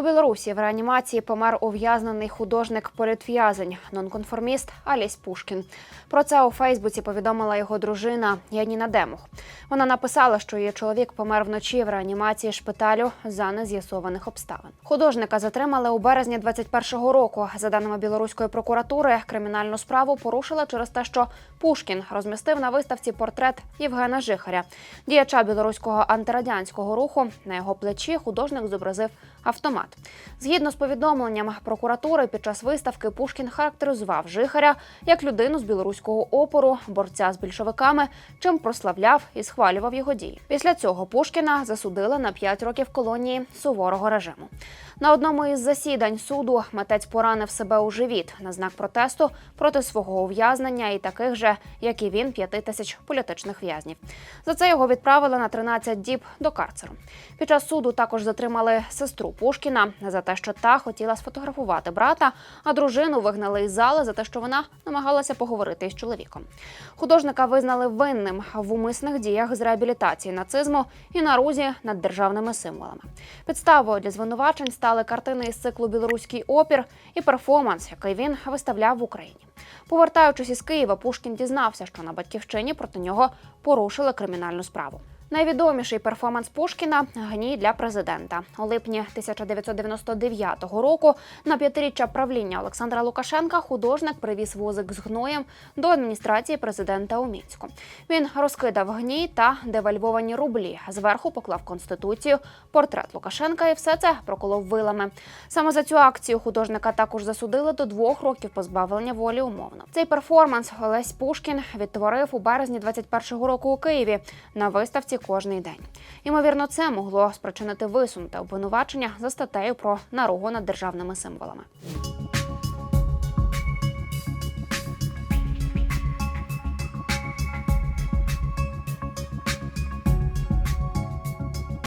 У Білорусі в реанімації помер ув'язнений художник-політв'язень, нонконформіст Алісь Пушкін. Про це у Фейсбуці повідомила його дружина Яніна Демух. Вона написала, що її чоловік помер вночі в реанімації шпиталю за нез'ясованих обставин. Художника затримали у березні 21-го року. За даними білоруської прокуратури, кримінальну справу порушила через те, що Пушкін розмістив на виставці портрет Євгена Жихаря, діяча білоруського антирадянського руху. На його плечі художник зобразив автомат. Згідно з повідомленням прокуратури, під час виставки Пушкін характеризував Жихаря як людину з білоруського опору, борця з більшовиками, чим прославляв і схвалював його дії. Після цього Пушкіна засудили на 5 років колонії суворого режиму. На одному із засідань суду митець поранив себе у живіт на знак протесту проти свого ув'язнення і таких же, як і він, п'яти тисяч політичних в'язнів. За це його відправили на 13 діб до карцеру. Під час суду також затримали сестру Пушкіна за те, що та хотіла сфотографувати брата, а дружину вигнали із зали за те, що вона намагалася поговорити із чоловіком. Художника визнали винним в умисних діях з реабілітації нацизму і нарузі над державними символами. Підставою для звинувачень стали картини із циклу Білоруський опір і перформанс, який він виставляв в Україні. Повертаючись із Києва, Пушкін дізнався, що на батьківщині проти нього порушили кримінальну справу. Найвідоміший перформанс Пушкіна гній для президента у липні 1999 року. На п'ятиріччя правління Олександра Лукашенка художник привіз возик з гноєм до адміністрації президента у Мінську. Він розкидав гній та девальвовані рублі. Зверху поклав конституцію, портрет Лукашенка і все це проколов вилами. Саме за цю акцію художника також засудили до двох років позбавлення волі умовно. Цей перформанс Олесь Пушкін відтворив у березні 21-го року у Києві на виставці кожний день. Ймовірно, це могло спричинити висунуте обвинувачення за статтею про наругу над державними символами.